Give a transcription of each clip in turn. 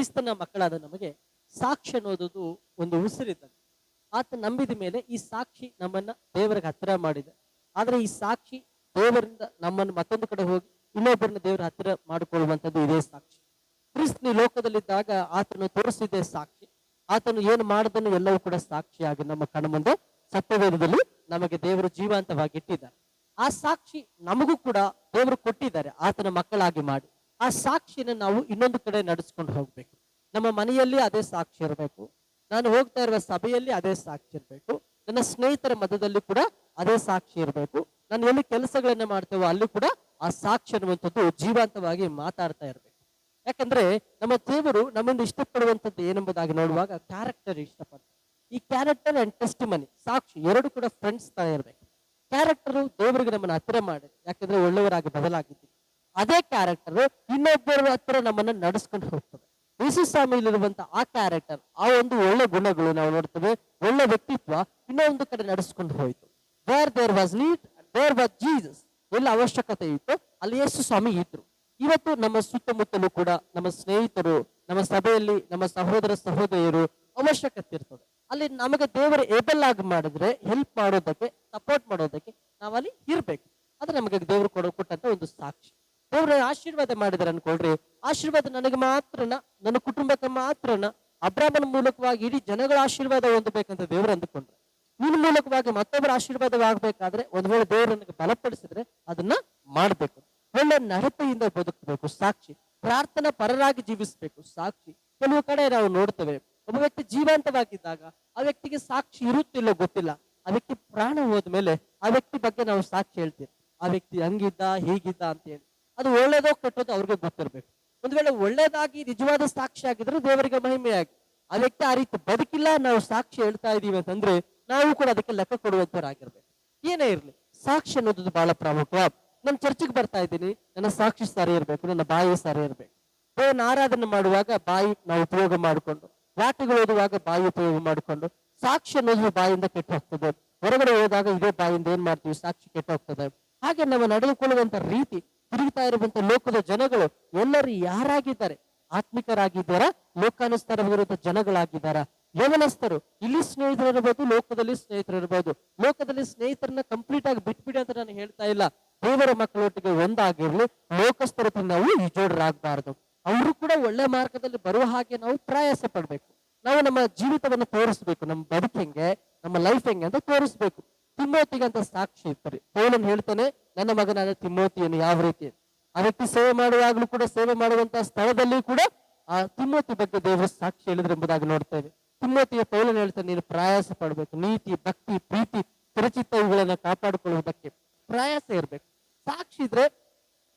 ಕ್ರಿಸ್ತನ ಮಕ್ಕಳಾದ ನಮಗೆ ಸಾಕ್ಷಿ ಅನ್ನೋದು ಒಂದು ಉಸಿರಿದ್ದಂತೆ ಆತ ನಂಬಿದ ಮೇಲೆ ಈ ಸಾಕ್ಷಿ ನಮ್ಮನ್ನ ದೇವರಿಗೆ ಹತ್ತಿರ ಮಾಡಿದೆ. ಆದ್ರೆ ಈ ಸಾಕ್ಷಿ ದೇವರಿಂದ ನಮ್ಮನ್ನು ಮತ್ತೊಂದು ಕಡೆ ಹೋಗಿ ಇನ್ನೊಬ್ಬರನ್ನ ದೇವರ ಹತ್ತಿರ ಮಾಡಿಕೊಳ್ಳುವಂಥದ್ದು ಇದೇ ಸಾಕ್ಷಿ. ಕ್ರಿಸ್ತನ ಲೋಕದಲ್ಲಿದ್ದಾಗ ಆತನು ತೋರಿಸಿದ್ದೆ ಸಾಕ್ಷಿ. ಆತನು ಏನು ಮಾಡದನ್ನು ಎಲ್ಲವೂ ಕೂಡ ಸಾಕ್ಷಿಯಾಗಿ ನಮ್ಮ ಕಣ್ಣ ಮುಂದೆ ಸತ್ಯವೇದದಲ್ಲಿ ನಮಗೆ ದೇವರು ಜೀವಂತವಾಗಿ ಇಟ್ಟಿದ್ದಾರೆ ಆ ಸಾಕ್ಷಿ ನಮಗೂ ಕೂಡ ದೇವರು ಕೊಟ್ಟಿದ್ದಾರೆ. ಆತನ ಮಕ್ಕಳಾಗಿ ಮಾಡಿ. ಆ ಸಾಕ್ಷಿನ ನಾವು ಇನ್ನೊಂದು ಕಡೆ ನಡೆಸ್ಕೊಂಡು ಹೋಗ್ಬೇಕು. ನಮ್ಮ ಮನೆಯಲ್ಲಿ ಅದೇ ಸಾಕ್ಷಿ ಇರಬೇಕು. ನಾನು ಹೋಗ್ತಾ ಇರುವ ಸಭೆಯಲ್ಲಿ ಅದೇ ಸಾಕ್ಷಿ ಇರಬೇಕು. ನನ್ನ ಸ್ನೇಹಿತರ ಮಧ್ಯದಲ್ಲಿ ಕೂಡ ಅದೇ ಸಾಕ್ಷಿ ಇರಬೇಕು. ನಾನು ಎಲ್ಲಿ ಕೆಲಸಗಳನ್ನ ಮಾಡ್ತೇವೋ ಅಲ್ಲಿ ಕೂಡ ಆ ಸಾಕ್ಷಿ ಅನ್ನುವಂಥದ್ದು ಜೀವಂತವಾಗಿ ಮಾತಾಡ್ತಾ ಇರಬೇಕು. ಯಾಕಂದ್ರೆ ನಮ್ಮ ದೇವರು ನಮ್ಮಿಂದ ಇಷ್ಟಪಡುವಂಥದ್ದು ಏನೆಂಬುದಾಗಿ ನೋಡುವಾಗ ಕ್ಯಾರೆಕ್ಟರ್ ಇಷ್ಟಪಡ್ತಾರೆ. ಈ ಕ್ಯಾರೆಕ್ಟರ್ ಅಂಡ್ ಟೆಸ್ಟ್ ಮನಿ ಸಾಕ್ಷಿ ಎರಡು ಕೂಡ ಫ್ರೆಂಡ್ಸ್ ತರ ಇರಬೇಕು. ಕ್ಯಾರೆಕ್ಟರ್ ದೇವರಿಗೆ ನಮ್ಮನ್ನು ಹತ್ತಿರ ಮಾಡಿ. ಯಾಕಂದ್ರೆ ಒಳ್ಳೆಯವರಾಗಿ ಬದಲಾಗಿದ್ದೀವಿ. ಅದೇ ಕ್ಯಾರೆಕ್ಟರ್ ಇನ್ನೊಬ್ಬರ ಹತ್ರ ನಮ್ಮನ್ನ ನಡೆಸ್ಕೊಂಡು ಹೋಗ್ತದೆ. ಯೇಸು ಸ್ವಾಮಿಯಲ್ಲಿರುವಂತ ಆ ಕ್ಯಾರೆಕ್ಟರ್ ಆ ಒಂದು ಒಳ್ಳೆ ಗುಣಗಳು ನಾವು ನೋಡ್ತೇವೆ. ಒಳ್ಳೆ ವ್ಯಕ್ತಿತ್ವ ಇನ್ನೊಂದು ಕಡೆ ನಡೆಸ್ಕೊಂಡು ಹೋಯಿತು. Where there was need there was Jesus ಎಲ್ಲ ಅವಶ್ಯಕತೆ ಇತ್ತು, ಅಲ್ಲಿ ಯೇಸು ಸ್ವಾಮಿ ಇದ್ರು. ಇವತ್ತು ನಮ್ಮ ಸುತ್ತಮುತ್ತಲೂ ಕೂಡ ನಮ್ಮ ಸ್ನೇಹಿತರು, ನಮ್ಮ ಸಭೆಯಲ್ಲಿ ನಮ್ಮ ಸಹೋದರ ಸಹೋದರಿಯರು ಅವಶ್ಯಕತೆ ಇರ್ತದೆ. ಅಲ್ಲಿ ನಮಗೆ ದೇವರು ಏಬಲ್ ಆಗಿ ಮಾಡಿದ್ರೆ ಹೆಲ್ಪ್ ಮಾಡೋದಕ್ಕೆ ಸಪೋರ್ಟ್ ಮಾಡೋದಕ್ಕೆ ನಾವಲ್ಲಿ ಇರ್ಬೇಕು. ಅದು ನಮಗೆ ದೇವರು ಕೊಡೋ ಕೊಟ್ಟಂತ ಒಂದು ಸಾಕ್ಷಿ. ದೇವ್ರ ಆಶೀರ್ವಾದ ಮಾಡಿದಾರೆ ಅನ್ಕೊಳ್ರಿ. ಆಶೀರ್ವಾದ ನನಗೆ ಮಾತ್ರನ, ನನ್ನ ಕುಟುಂಬಕ್ಕೆ ಮಾತ್ರನ, ಅಬ್ರಾಹ್ಮನ ಮೂಲಕವಾಗಿ ಇಡೀ ಜನಗಳ ಆಶೀರ್ವಾದ ಹೊಂದಬೇಕಂತ ದೇವರು ಅಂದುಕೊಂಡ್ರು. ನಿನ್ನ ಮೂಲಕವಾಗಿ ಮತ್ತೊಬ್ಬರ ಆಶೀರ್ವಾದವಾಗಬೇಕಾದ್ರೆ ಒಂದು ವೇಳೆ ದೇವರು ನನಗೆ ಬಲಪಡಿಸಿದ್ರೆ ಅದನ್ನ ಮಾಡ್ಬೇಕು. ಒಳ್ಳೆ ನಡತೆಯಿಂದ ಬದುಕಬೇಕು, ಸಾಕ್ಷಿ. ಪ್ರಾರ್ಥನಾ ಪರರಾಗಿ ಜೀವಿಸಬೇಕು, ಸಾಕ್ಷಿ. ಕೆಲವು ಕಡೆ ನಾವು ನೋಡ್ತೇವೆ, ಒಬ್ಬ ವ್ಯಕ್ತಿ ಜೀವಂತವಾಗಿದ್ದಾಗ ಆ ವ್ಯಕ್ತಿಗೆ ಸಾಕ್ಷಿ ಇರುತ್ತಿಲ್ಲ ಗೊತ್ತಿಲ್ಲ. ಆ ವ್ಯಕ್ತಿ ಪ್ರಾಣ ಹೋದ್ಮೇಲೆ ಆ ವ್ಯಕ್ತಿ ಬಗ್ಗೆ ನಾವು ಸಾಕ್ಷಿ ಹೇಳ್ತೀವಿ. ಆ ವ್ಯಕ್ತಿ ಹಂಗಿದ್ದ, ಹೀಗಿದ್ದ ಅಂತ ಹೇಳಿ. ಅದು ಒಳ್ಳೇದೋ ಕೆಟ್ಟದೋ ಅವ್ರಿಗೂ ಗೊತ್ತಿರಬೇಕು. ಒಂದ್ ವೇಳೆ ಒಳ್ಳೇದಾಗಿ ನಿಜವಾದ ಸಾಕ್ಷಿ ಆಗಿದ್ರೆ ದೇವರಿಗೆ ಮಹಿಮೆಯಾಗಿ, ಆ ವ್ಯಕ್ತಿ ಆ ರೀತಿ ಬದುಕಿಲ್ಲ ನಾವು ಸಾಕ್ಷಿ ಹೇಳ್ತಾ ಇದೀವಿ ಅಂತಂದ್ರೆ ನಾವು ಕೂಡ ಅದಕ್ಕೆ ಲೆಕ್ಕ ಕೊಡುವಂತವರಾಗಿರ್ಬೇಕು. ಏನೇ ಇರಲಿ, ಸಾಕ್ಷಿ ಅನ್ನೋದು ಬಹಳ ಪ್ರಾಮುಖ್ಯ ನಾನು ಚರ್ಚಿಗೆ ಬರ್ತಾ ಇದ್ದೀನಿ, ನನ್ನ ಸಾಕ್ಷಿ ಸರಿ ಇರಬೇಕು, ನನ್ನ ಬಾಯಿ ಸರಿ ಇರಬೇಕು. ದೇವನ ಆರಾಧನೆ ಮಾಡುವಾಗ ಬಾಯಿ ನಾವು ಉಪಯೋಗ ಮಾಡಿಕೊಂಡು ವಾಟಿಗಳು ಓದುವಾಗ ಬಾಯಿ ಉಪಯೋಗ ಮಾಡಿಕೊಂಡು, ಸಾಕ್ಷಿ ಅನ್ನೋದು ಬಾಯಿಂದ ಕೆಟ್ಟು ಹೋಗ್ತದೆ. ಹೊರಗಡೆ ಹೋದಾಗ ಇದೇ ಬಾಯಿಂದ ಏನ್ ಮಾಡ್ತೀವಿ, ಸಾಕ್ಷಿ ಕೆಟ್ಟು ಹೋಗ್ತದೆ. ಹಾಗೆ ನಾವು ನಡೆದುಕೊಳ್ಳುವಂತ ರೀತಿ ತಿರುಗ್ತಾ ಇರುವಂತ ಲೋಕದ ಜನಗಳು ಎಲ್ಲರೂ ಯಾರಾಗಿದ್ದಾರೆ? ಆತ್ಮಿಕರಾಗಿದ್ದಾರ? ಲೋಕಾನುಸಾರವಾಗಿರುವಂತ ಜನಗಳಾಗಿದ್ದಾರ? ಯವನಸ್ಥರು, ಇಲ್ಲಿ ಸ್ನೇಹಿತರಿರ್ಬೋದು ಲೋಕದಲ್ಲಿ ಸ್ನೇಹಿತರಿರ್ಬೋದು ಲೋಕದಲ್ಲಿ ಸ್ನೇಹಿತರನ್ನ ಕಂಪ್ಲೀಟ್ ಆಗಿ ಬಿಟ್ಬಿಡಿ ಅಂತ ನಾನು ಹೇಳ್ತಾ ಇಲ್ಲ. ದೇವರ ಮಕ್ಕಳೊಟ್ಟಿಗೆ ಒಂದಾಗಿರ್ಲಿ, ಲೋಕಸ್ಥರ ನಾವು ಈಜೋಡರಾಗಬಾರದು. ಅವರು ಕೂಡ ಒಳ್ಳೆ ಮಾರ್ಗದಲ್ಲಿ ಬರುವ ಹಾಗೆ ನಾವು ಪ್ರಯಾಸ ಪಡ್ಬೇಕು. ನಾವು ನಮ್ಮ ಜೀವಿತವನ್ನು ತೋರಿಸ್ಬೇಕು, ನಮ್ಮ ಬದುಕು ಹೆಂಗೆ, ನಮ್ಮ ಲೈಫ್ ಹೆಂಗೆ ಅಂತ ತೋರಿಸ್ಬೇಕು. ತಿಮ್ಮೋತಿಗೆ ಅಂತ ಸಾಕ್ಷಿ ಇರ್ತಾರೆ. ಪೌಲನ್ ಹೇಳ್ತಾನೆ ನನ್ನ ಮಗನಾದ ತಿಮ್ಮೋತಿಯನ್ನು ಯಾವ ರೀತಿ ಆ ವ್ಯಕ್ತಿ ಸೇವೆ ಮಾಡುವಾಗಲೂ ಕೂಡ ಸೇವೆ ಮಾಡುವಂತಹ ಸ್ಥಳದಲ್ಲಿ ಕೂಡ ಆ ತಿಮ್ಮೋತಿ ಬಗ್ಗೆ ದೇವರ ಸಾಕ್ಷಿ ಹೇಳಿದ್ರೆ ಎಂಬುದಾಗಿ ನೋಡ್ತೇವೆ. ತಿಮ್ಮೋತಿಯ ಪೌಲನ್ ಹೇಳ್ತಾನೆ, ನೀನು ಪ್ರಯಾಸ ಪಡಬೇಕು. ನೀತಿ, ಭಕ್ತಿ, ಪ್ರೀತಿ ಚಿರಚಿತ್ತ ಇವುಗಳನ್ನ ಕಾಪಾಡಿಕೊಳ್ಳುವುದಕ್ಕೆ ಪ್ರಯಾಸ ಇರಬೇಕು. ಸಾಕ್ಷಿ ಇದ್ರೆ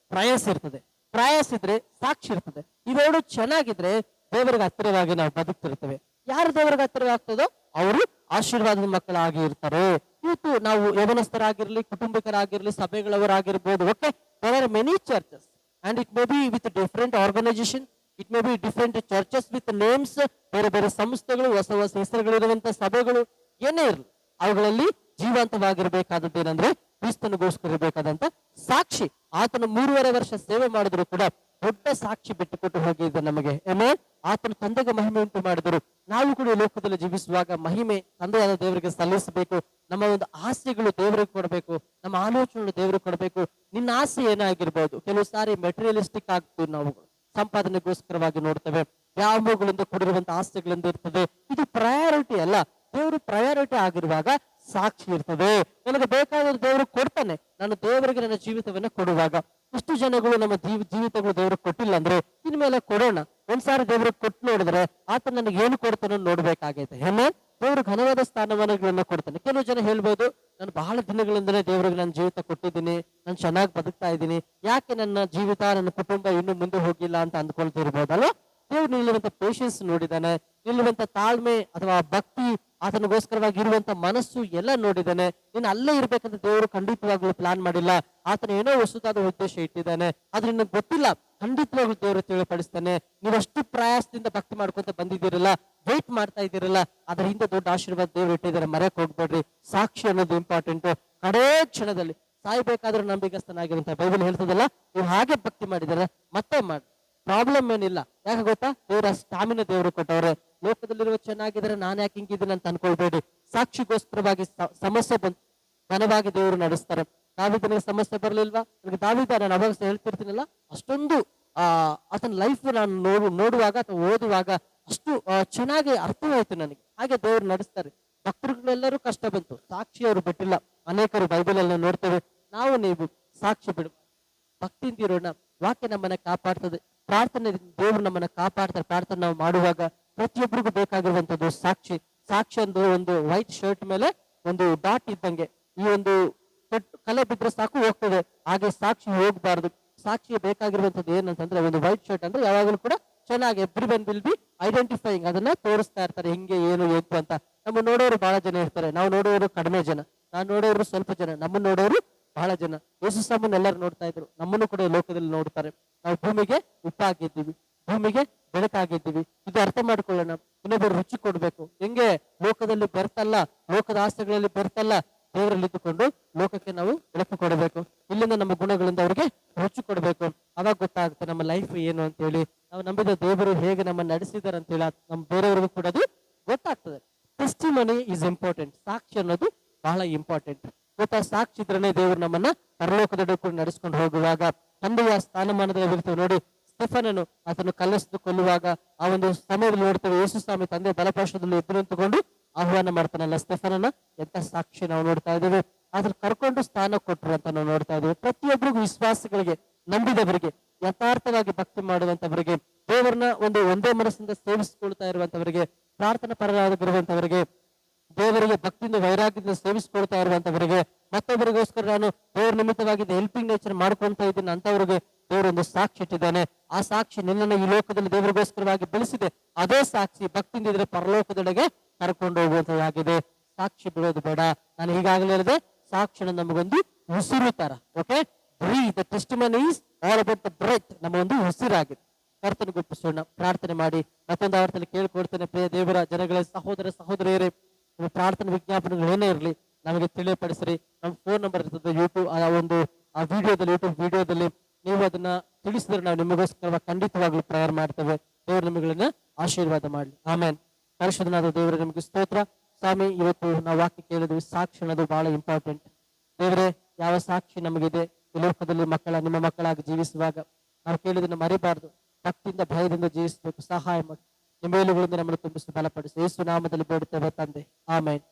ಪ್ರಯಾಸ ಇರ್ತದೆ. ಪ್ರಯಾಸ ಇದ್ರೆ ಸಾಕ್ಷಿ ಇರ್ತದೆ. ಇವೆರಡು ಚೆನ್ನಾಗಿದ್ರೆ ದೇವರಿಗೆ ಹತ್ತಿರವಾಗಿ ನಾವು ಬದುಕ್ತಿರ್ತೇವೆ. ಯಾರು ದೇವರಿಗೆ ಹತ್ತಿರವಾಗ್ತದೋ ಅವರು ಆಶೀರ್ವಾದದ ಮಕ್ಕಳಾಗಿ ಇರ್ತಾರೆ. ಇವತ್ತು ನಾವು ಯವನಸ್ಥರಾಗಿರ್ಲಿ, ಕುಟುಂಬಿಕರಾಗಿರ್ಲಿ, ಸಭೆಗಳವರಾಗಿರ್ಬೋದು okay there are many churches and it may be with different organisation it may be different churches with names ಬೇರೆ ಬೇರೆ ಸಂಸ್ಥೆಗಳು, ಹೊಸ ಹೊಸ ಹೆಸರುಗಳಿರುವಂತಹ ಸಭೆಗಳು, ಏನೇ ಇರಲಿ, ಅವುಗಳಲ್ಲಿ ಜೀವಂತವಾಗಿರಬೇಕಾದದ್ದು ಏನಂದ್ರೆ ಕ್ರಿಸ್ತನಿಗೋಸ್ಕರ ಇರಬೇಕಾದಂತ ಸಾಕ್ಷಿ. ಆತನ ಮೂರುವರೆ ವರ್ಷ ಸೇವೆ ಮಾಡಿದ್ರು ಕೂಡ ದೊಡ್ಡ ಸಾಕ್ಷಿ ಬಿಟ್ಟುಕೊಟ್ಟು ಹೋಗಿದ್ದ ನಮಗೆ. ಏನೇ ಆತನ ತಂದೆಗೆ ಮಹಿಮೆ ಉಂಟು ಮಾಡಿದರು. ನಾವು ಕೂಡ ಲೋಕದಲ್ಲಿ ಜೀವಿಸುವಾಗ ಮಹಿಮೆ ತಂದೆಯಾದ ದೇವರಿಗೆ ಸಲ್ಲಿಸಬೇಕು. ನಮ್ಮ ಒಂದು ಆಸೆಗಳು ದೇವರಿಗೆ ಕೊಡಬೇಕು. ನಮ್ಮ ಆಲೋಚನೆಗಳು ದೇವರಿಗೆ ಕೊಡಬೇಕು. ನಿನ್ನ ಆಸೆ ಏನಾಗಿರ್ಬೋದು? ಕೆಲವು ಸಾರಿ ಮೆಟೀರಿಯಲಿಸ್ಟಿಕ್ ಆಗ್ತೀವಿ ನಾವು. ಸಂಪಾದನೆಗೋಸ್ಕರವಾಗಿ ನೋಡ್ತೇವೆ. ವ್ಯಾಮೋಗಳಿಂದ ಕೊಡಿರುವಂತಹ ಆಸೆಗಳಿಂದ ಇರ್ತದೆ. ಇದು ಪ್ರಯಾರಿಟಿ ಅಲ್ಲ. ದೇವರು ಪ್ರಯಾರಿಟಿ ಆಗಿರುವಾಗ ಸಾಕ್ಷಿ ಇರ್ತದೆ. ನನಗೆ ಬೇಕಾದ ದೇವರು ಕೊಡ್ತಾನೆ. ನಾನು ದೇವರಿಗೆ ನನ್ನ ಜೀವಿತವನ್ನ ಕೊಡುವಾಗ. ಇಷ್ಟು ಜನಗಳು ನಮ್ಮ ಜೀವ, ಜೀವಿತಗಳು ದೇವರು ಕೊಟ್ಟಿಲ್ಲ ಅಂದ್ರೆ ಇನ್ಮೇಲೆ ಕೊಡೋಣ. ಒಂದ್ಸಾರಿ ದೇವ್ರಿಗೆ ಕೊಟ್ಟು ನೋಡಿದ್ರೆ ಆತ ನನಗೆ ಏನು ಕೊಡ್ತಾನೋ ನೋಡ್ಬೇಕಾಗೈತೆ. ಹೆಮ್ಮೆ? ದೇವರು ಘನವಾದ ಸ್ಥಾನಮಾನಗಳನ್ನ ಕೊಡ್ತಾನೆ. ಕೆಲವು ಜನ ಹೇಳ್ಬೋದು, ನಾನು ಬಹಳ ದಿನಗಳಿಂದಲೇ ದೇವರಿಗೆ ನನ್ನ ಜೀವಿತ ಕೊಟ್ಟಿದ್ದೀನಿ, ನಾನು ಚೆನ್ನಾಗಿ ಬದುಕ್ತಾ ಇದ್ದೀನಿ. ಯಾಕೆ ನನ್ನ ಜೀವಿತ, ನನ್ನ ಕುಟುಂಬ ಇನ್ನು ಮುಂದೆ ಹೋಗಿಲ್ಲ? ಅಂತ ಅಂದ್ಕೊಳ್ತಿರ್ಬೋದಲ್ವಾ ದೇವ್ರು ನಿಲ್ಲುವಂತ ಪೇಷನ್ಸ್ ನೋಡಿದ್ದಾನೆ ನಿಲ್ಲುವಂತ ತಾಳ್ಮೆ ಅಥವಾ ಭಕ್ತಿ ಆತನಿಗೋಸ್ಕರವಾಗಿ ಇರುವಂತ ಮನಸ್ಸು ಎಲ್ಲ ನೋಡಿದ್ದಾನೆ ನೀನು ಅಲ್ಲೇ ಇರ್ಬೇಕಂತ ದೇವರು ಖಂಡಿತವಾಗ್ಲೂ ಪ್ಲಾನ್ ಮಾಡಿಲ್ಲ. ಆತನ ಏನೋ ಹೊಸದಾದ ಉದ್ದೇಶ ಇಟ್ಟಿದ್ದಾನೆ. ಆದ್ರೆ ನಿನಗೆ ಗೊತ್ತಿಲ್ಲ. ಖಂಡಿತವಾಗ್ಲೂ ದೇವರು ತಿಳಿಪಡಿಸ್ತಾನೆ. ನೀವಷ್ಟು ಪ್ರಯಾಸದಿಂದ ಭಕ್ತಿ ಮಾಡ್ಕೊಂತ ಬಂದಿದ್ದೀರಲ್ಲ ವೇಟ್ ಮಾಡ್ತಾ ಇದ್ದೀರಲ್ಲ, ಅದರ ಹಿಂದೆ ದೊಡ್ಡ ಆಶೀರ್ವಾದ ದೇವರು ಇಟ್ಟಿದ್ದಾರೆ. ಮರೆಯಕ್ಕೆ ಹೋಗ್ಬೇಡ್ರಿ. ಸಾಕ್ಷಿ ಅನ್ನೋದು ಇಂಪಾರ್ಟೆಂಟ್ ಕಡೇ ಕ್ಷಣದಲ್ಲಿ ಸಾಯ್ಬೇಕಾದ್ರೂ ನಂಬಿಕಸ್ಥನಾಗಿರುವಂತ ಬೈಬಲ್ ಹೇಳ್ತದಲ್ಲ, ನೀವು ಹಾಗೆ ಭಕ್ತಿ ಮಾಡಿದಾರೆ ಮತ್ತೆ ಮಾಡಿ ಪ್ರಾಬ್ಲಮ್ ಏನಿಲ್ಲ. ಯಾಕೆ ಗೊತ್ತಾ? ದೇವರ ಸ್ಟಾಮಿನ ದೇವರು ಕೊಟ್ಟವ್ರೆ. ಲೋಕದಲ್ಲಿರುವ ಚೆನ್ನಾಗಿದ್ರೆ ನಾನು ಯಾಕೆ ಹಿಂಗಿದ್ದೀನಿ ಅಂತ ಅನ್ಕೊಳ್ಬೇಡಿ. ಸಾಕ್ಷಿಗೋಸ್ಕರವಾಗಿ ಸಮಸ್ಯೆ ಬಂತು ಘನವಾಗಿ ದೇವರು ನಡೆಸ್ತಾರೆ. ದಾವಿದನಿಗೆ ಸಮಸ್ಯೆ ಬರಲಿಲ್ವಾ? ನನಗೆ ದಾವಿದ ನಾನು ಅವಾಗ ಹೇಳ್ತಿರ್ತೀನಲ್ಲ, ಅಷ್ಟೊಂದು, ಆ, ಆತನ ಲೈಫ್ ನಾನು ನೋಡು, ನೋಡುವಾಗ ಅಥವಾ ಓದುವಾಗ ಅಷ್ಟು ಚೆನ್ನಾಗಿ ಅರ್ಥವಾಯ್ತು ನನಗೆ. ಹಾಗೆ ದೇವರು ನಡೆಸ್ತಾರೆ. ಭಕ್ತರುಗಳೆಲ್ಲರೂ ಕಷ್ಟ ಬಂತು. ಸಾಕ್ಷಿ ಅವರು ಬಿಟ್ಟಿಲ್ಲ. ಅನೇಕರು ಬೈಬಲ್ ಅಲ್ಲಿ ನೋಡ್ತೇವೆ. ನಾವು ನೀವು ಸಾಕ್ಷಿ ಬಿಡು. ಭಕ್ತಿಯಿಂದ ಇರೋಣ. ವಾಕ್ಯ ನಮ್ಮನ್ನ ಕಾಪಾಡ್ತದೆ. ಪ್ರಾರ್ಥನೆ ದೇವರು ನಮ್ಮನ್ನ ಕಾಪಾಡ್ತಾರೆ. ಪ್ರಾರ್ಥನೆ ನಾವು ಮಾಡುವಾಗ ಪ್ರತಿಯೊಬ್ಬರಿಗೂ ಬೇಕಾಗಿರುವಂತದ್ದು ಸಾಕ್ಷಿ. ಸಾಕ್ಷಿ ಅಂದ್ರೆ ಒಂದು ವೈಟ್ ಶರ್ಟ್ ಮೇಲೆ ಒಂದು ಡಾಟ್ ಇದ್ದಂಗೆ. ಈ ಒಂದು ಕಲೆ ಬಿದ್ರೆ ಸಾಕು, ಹೋಗ್ತದೆ. ಹಾಗೆ ಸಾಕ್ಷಿ ಹೋಗ್ಬಾರ್ದು. ಸಾಕ್ಷಿ ಬೇಕಾಗಿರುವಂತದ್ದು ಏನಂತಂದ್ರೆ ಒಂದು ವೈಟ್ ಶರ್ಟ್ ಅಂದ್ರೆ ಯಾವಾಗಲೂ ಕೂಡ ಚೆನ್ನಾಗಿ everyone will be identifying ಅದನ್ನ ತೋರಿಸ್ತಾ ಇರ್ತಾರೆ. ಹಿಂಗೆ, ಏನು ಎದ್ದು ಅಂತ. ನಮ್ಮ ನೋಡೋರು ಬಹಳ ಜನ ಇರ್ತಾರೆ. ನಾವು ನೋಡೋರು ಕಡಿಮೆ ಜನ. ನಾವು ನೋಡೋರು ಸ್ವಲ್ಪ ಜನ. ನಮ್ಮನ್ನ ನೋಡೋರು ಬಹಳ ಜನ. ಯೇಸು ಸಾಮನ್ ಎಲ್ಲರೂ ನೋಡ್ತಾ ಇದ್ರು. ನಮ್ಮನ್ನು ಕೂಡ ಲೋಕದಲ್ಲಿ ನೋಡ್ತಾರೆ. ನಾವು ಭೂಮಿಗೆ ಉಪ್ಪಾಗಿದ್ದೀವಿ. ಭೂಮಿಗೆ ಬೆಳಕಾಗಿದ್ದೀವಿ. ಇದು ಅರ್ಥ ಮಾಡ್ಕೊಳ್ಳೋಣ. ಇನ್ನೊಬ್ಬರು ರುಚಿ ಕೊಡ್ಬೇಕು. ಹೆಂಗೆ? ಲೋಕದಲ್ಲಿ ಬೆರ್ತಲ್ಲ. ಲೋಕದ ಆಸೆಗಳಲ್ಲಿ ಬರ್ತಲ್ಲ. ದೇವರಲ್ಲಿ ಇದ್ದುಕೊಂಡು ಲೋಕಕ್ಕೆ ನಾವು ಬೆಳಕು ಕೊಡಬೇಕು. ಇಲ್ಲಿಂದ ನಮ್ಮ ಗುಣಗಳಿಂದ ಅವರಿಗೆ ರುಚಿ ಕೊಡಬೇಕು. ಅವಾಗ ಗೊತ್ತಾಗುತ್ತೆ ನಮ್ಮ ಲೈಫ್ ಏನು ಅಂತ ಹೇಳಿ. ನಾವು ನಂಬಿದ ದೇವರು ಹೇಗೆ ನಮ್ಮ ನಡೆಸಿದಾರೆ ಅಂತ ಹೇಳಿ. ನಮ್ಮ ಬೇರೆಯವ್ರಿಗೂ ಕೂಡ ಅದು ಗೊತ್ತಾಗ್ತದೆ. ಟೆಸ್ಟಿಮನಿ ಇಸ್ ಇಂಪಾರ್ಟೆಂಟ್ ಸಾಕ್ಷಿ ಅನ್ನೋದು ಬಹಳ ಇಂಪಾರ್ಟೆಂಟ್ ಗೊತ್ತಾ ಸಾಕ್ಷಿ ಇದ್ರೇನೆ ದೇವರು ನಮ್ಮನ್ನ ಪರಲೋಕದೊಡೆ ಕೂಡ ನಡೆಸ್ಕೊಂಡು ಹೋಗುವಾಗ, ತಂದೆಯ ಸ್ಥಾನಮಾನದಲ್ಲಿ ಇರ್ತೇವೆ ನೋಡಿ ಸ್ಟೆಫನನು ಅದನ್ನು ಕಲ್ಲಿಸಿದು ಕೊಲ್ಲುವಾಗ, ಆ ಒಂದು ಸಮಯದಲ್ಲಿ ನೋಡ್ತೇವೆ ಯೇಸು ಸ್ವಾಮಿ ತಂದೆ ಬಲಪಾರ್ಶ್ವದಲ್ಲಿ ಎದ್ದು ನಿಂತುಕೊಂಡು ಆಹ್ವಾನ ಮಾಡ್ತಾನಲ್ಲ ಸ್ಟೆಫನನ್ನ ಎಂತ ಸಾಕ್ಷಿ ನಾವು ನೋಡ್ತಾ ಇದ್ದೇವೆ. ಅದನ್ನು ಕರ್ಕೊಂಡು ಸ್ಥಾನ ಕೊಟ್ಟರು ಅಂತ ನಾವು ನೋಡ್ತಾ ಇದ್ದೇವೆ. ಪ್ರತಿಯೊಬ್ಬರಿಗೂ ವಿಶ್ವಾಸಗಳಿಗೆ, ನಂಬಿದವರಿಗೆ, ಯಥಾರ್ಥವಾಗಿ ಭಕ್ತಿ ಮಾಡುವಂತವರಿಗೆ ದೇವರನ್ನ ಒಂದು ಒಂದೇ ಮನಸ್ಸಿಂದ ಸೇವಿಸಿಕೊಳ್ತಾ ಇರುವಂತವರಿಗೆ ಪ್ರಾರ್ಥನಾ ಪರರಾಗಿರುವಂತವರಿಗೆ ದೇವರಿಗೆ ಭಕ್ತಿಯಿಂದ ವೈರಾಗ್ಯದಿಂದ ಸೇವಿಸ್ಕೊಳ್ತಾ ಇರುವಂತವರಿಗೆ, ಮತ್ತೊಬ್ಬರಿಗೋಸ್ಕರ ನಾನು ದೇವರ ನಿಮಿತ್ತವಾಗಿ ಹೆಲ್ಪಿಂಗ್ ನೇಚರ್ ಮಾಡ್ಕೊಂತ ಇದ್ದೀನಿ ಅಂತವರಿಗೆ ದೇವರು ಒಂದು ಸಾಕ್ಷಿ ಇಟ್ಟಿದ್ದಾನೆ. ಆ ಸಾಕ್ಷಿ ನಿನ್ನನ್ನು ಈ ಲೋಕದಲ್ಲಿ ದೇವರಿಗೋಸ್ಕರವಾಗಿ ಬೆಳೆಸಿದೆ. ಅದೇ ಸಾಕ್ಷಿ ಭಕ್ತಿಯಿಂದ ಇದ್ರೆ ಪರಲೋಕದೆಡೆಗೆ ಕರ್ಕೊಂಡು ಹೋಗುವಂತದಾಗಿದೆ ಸಾಕ್ಷಿ ಬಿಡೋದು ಬೇಡ. ನಾನು ಈಗಾಗಲೇ ಹೇಳಿದೆ ಸಾಕ್ಷಿ ನಮಗೊಂದು ಉಸಿರು ತರ okay breath the testimony is the breath ನಮ್ಮ ಒಂದು ಉಸಿರಾಗಿದೆ. ಕರ್ತನ ಗುಪ್ಪಿಸೋಣ ಪ್ರಾರ್ಥನೆ ಮಾಡಿ. ಮತ್ತೊಂದು ಆವರ್ತಲ್ಲಿ ಕೇಳ್ಕೊಡ್ತೇನೆ. ಪ್ರಿಯ ದೇವರ ಜನಗಳ, ಸಹೋದರ, ಸಹೋದರಿಯರೇ ನಿಮ್ಮ ಪ್ರಾರ್ಥನೆ ವಿಜ್ಞಾಪನೆಗಳೇನೇ ಇರಲಿ, ನಮಗೆ ತಿಳಿಯಪಡಿಸ್ರಿ. ನಮ್ಮ ಫೋನ್ ನಂಬರ್ ಇರ್ತದೆ ಯೂಟ್ಯೂಬ್ ಆ ಒಂದು, ಆ ವಿಡಿಯೋದಲ್ಲಿ ಯೂಟ್ಯೂಬ್ ವಿಡಿಯೋದಲ್ಲಿ ನೀವು ಅದನ್ನ ತಿಳಿಸಿದ್ರೆ ನಾವು ನಿಮಗೋಸ್ಕರ ಖಂಡಿತವಾಗ್ಲೂ ಪ್ರೇಯರ್ ಮಾಡ್ತೇವೆ. ದೇವರು ನಿಮಗಳನ್ನ ಆಶೀರ್ವಾದ ಮಾಡಲಿ. ಆಮೇನ್. ಪರಿಶುದ್ಧನಾದ ದೇವರ, ನಿಮಗೆ ಸ್ತೋತ್ರ. ಸ್ವಾಮಿ, ಇವತ್ತು ನಾವು ವಾಕ್ಯ ಕೇಳಿದ್ವಿ, ಸಾಕ್ಷಿ ಅನ್ನೋದು ಬಹಳ ಇಂಪಾರ್ಟೆಂಟ್ ದೇವರೇ, ಯಾವ ಸಾಕ್ಷಿ ನಮಗಿದೆ? ಈ ಲೋಕದಲ್ಲಿ ಮಕ್ಕಳ, ನಿಮ್ಮ ಮಕ್ಕಳಾಗಿ ಜೀವಿಸುವಾಗ ನಾವು ಕೇಳಿದನ್ನು ಮರಿಬಾರ್ದು. ಭಕ್ತಿಯಿಂದ, ಭಯದಿಂದ ಜೀವಿಸಬೇಕು, ಸಹಾಯ ಮಾಡಿ. ನಿಮ್ಮ ಮೇಲುಗಳಿಂದ ನಮ್ಮನ್ನು ತುಂಬಿಸಿ ಬಲಪಡಿಸಿ ಯೇಸು ನಾಮದಲ್ಲಿ ಬೇಡುತ್ತೇವೆ ತಂದೆ ಆಮೇನ್